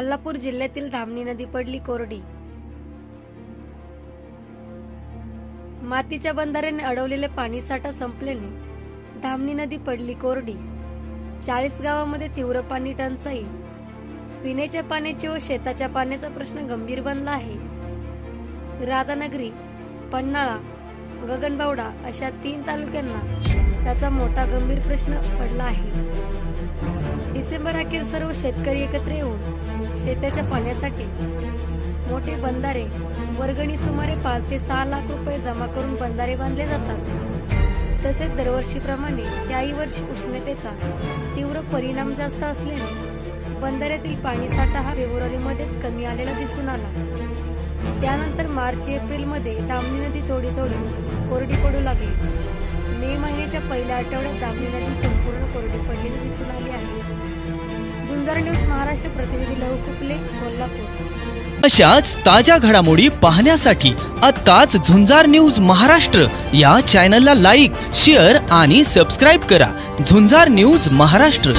कोल्हापूर जिल्ह्यातील धामणी नदी पडली कोरडी. मातीच्या बंधाऱ्याने अडवलेले पाणीसाठा संपल्याने धामणी नदी पडली कोरडी. चाळीस गावामध्ये तीव्र पाणी टंचाई. पिण्याच्या पाण्याची व शेताच्या पाण्याचा प्रश्न गंभीर बनला आहे. राधानगरी पन्हाळा गगनबावडा अशा तीन तालुक्यांना त्याचा मोठा गंभीर प्रश्न पडला आहे. डिसेंबर अखेर सर्व शेतकरी एकत्र येऊन शेताच्या पाण्यासाठी मोठे बंधारे वर्गणी सुमारे पाच ते सहा लाख रुपये जमा करून बंधारे बांधले जातात. तसेच दरवर्षीप्रमाणे याही वर्षी उष्णतेचा तीव्र परिणाम जास्त असल्याने बंधाऱ्यातील पाणीसाठा हा फेब्रुवारीमध्येच कमी आलेला दिसून आला. त्यानंतर मार्च एप्रिलमध्ये दामणी नदी थोडी थोडी कोरडी पडू लागली. मे महिन्याच्या पहिल्या आठवड्यात दामणी नदी संपूर्ण कोरडी पडलेली दिसून आली आहे. झुंजार न्यूज महाराष्ट्र प्रतिनिधी लहू कुपले कोल्हापूर. अशाच ताज्या घडामोडी पाहण्यासाठी आत्ताच झुंजार न्यूज महाराष्ट्र या चॅनलला लाईक शेअर आणि सबस्क्राईब करा. झुंजार न्यूज महाराष्ट्र.